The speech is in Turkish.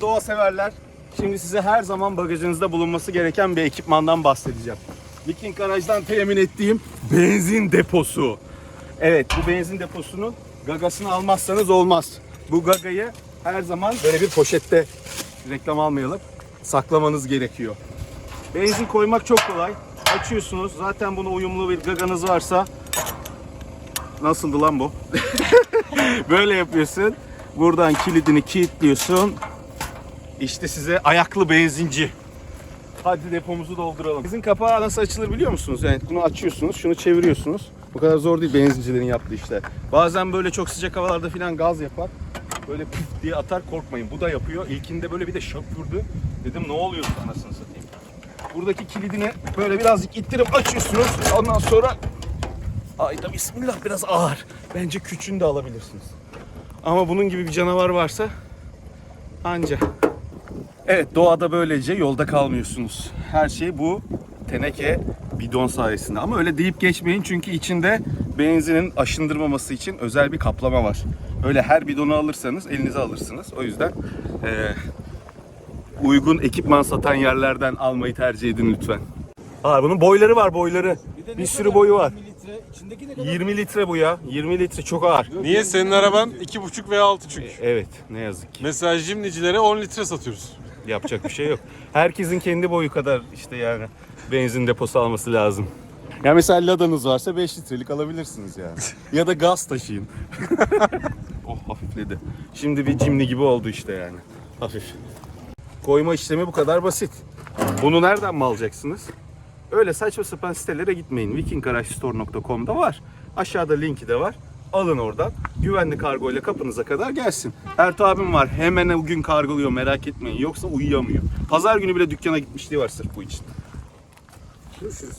severler. Şimdi size her zaman bagajınızda bulunması gereken bir ekipmandan bahsedeceğim. Viking Garaj'dan temin ettiğim benzin deposu. Evet bu benzin deposunun gagasını almazsanız olmaz. Bu gagayı her zaman böyle bir poşette reklam almayalım saklamanız gerekiyor. Benzin koymak çok kolay. Açıyorsunuz. Zaten buna uyumlu bir gaganız varsa Nasıldı lan bu? Böyle yapıyorsun. Buradan kilidini kilitliyorsun. İşte size ayaklı benzinci. Hadi depomuzu dolduralım. Benzin kapağı nasıl açılır biliyor musunuz? Yani bunu açıyorsunuz, şunu çeviriyorsunuz. Bu kadar zor değil benzincilerin yaptığı işler. Bazen böyle çok sıcak havalarda falan gaz yapar. Böyle püf diye atar korkmayın. Bu da yapıyor. İlkinde böyle bir de şok vurdu. Dedim ne oluyor anasını satayım. Buradaki kilidini böyle birazcık ittirip açıyorsunuz. Ondan sonra Ayda bismillah biraz ağır. Bence küçüğünü de alabilirsiniz. Ama bunun gibi bir canavar varsa anca. Evet doğada böylece yolda kalmıyorsunuz. Her şey bu teneke bidon sayesinde. Ama öyle deyip geçmeyin çünkü içinde benzinin aşındırmaması için özel bir kaplama var. Öyle her bidonu alırsanız elinize alırsınız. O yüzden eee, uygun ekipman satan yerlerden almayı tercih edin lütfen. Aa, bunun boyları var boyları. Bir sürü boyu var. 20 litre bu ya. 20 litre çok ağır. Niye senin araban 2,5 veya 6 çünkü. Evet ne yazık ki. Mesela jimnicilere 10 litre satıyoruz. Yapacak bir şey yok. Herkesin kendi boyu kadar işte yani benzin deposu alması lazım. Ya mesela Lada'nız varsa 5 litrelik alabilirsiniz yani. ya da gaz taşıyın. oh hafifledi. Şimdi bir cimni gibi oldu işte yani. Hafif. Koyma işlemi bu kadar basit. Bunu nereden mi alacaksınız? Öyle saçma sapan sitelere gitmeyin. vikinggarajstore.com'da var. Aşağıda linki de var. Alın oradan. Güvenli kargo ile kapınıza kadar gelsin. Ertuğ abim var. Hemen o gün kargoluyor merak etmeyin. Yoksa uyuyamıyor. Pazar günü bile dükkana gitmişliği var sırf bu için. Görüşürüz.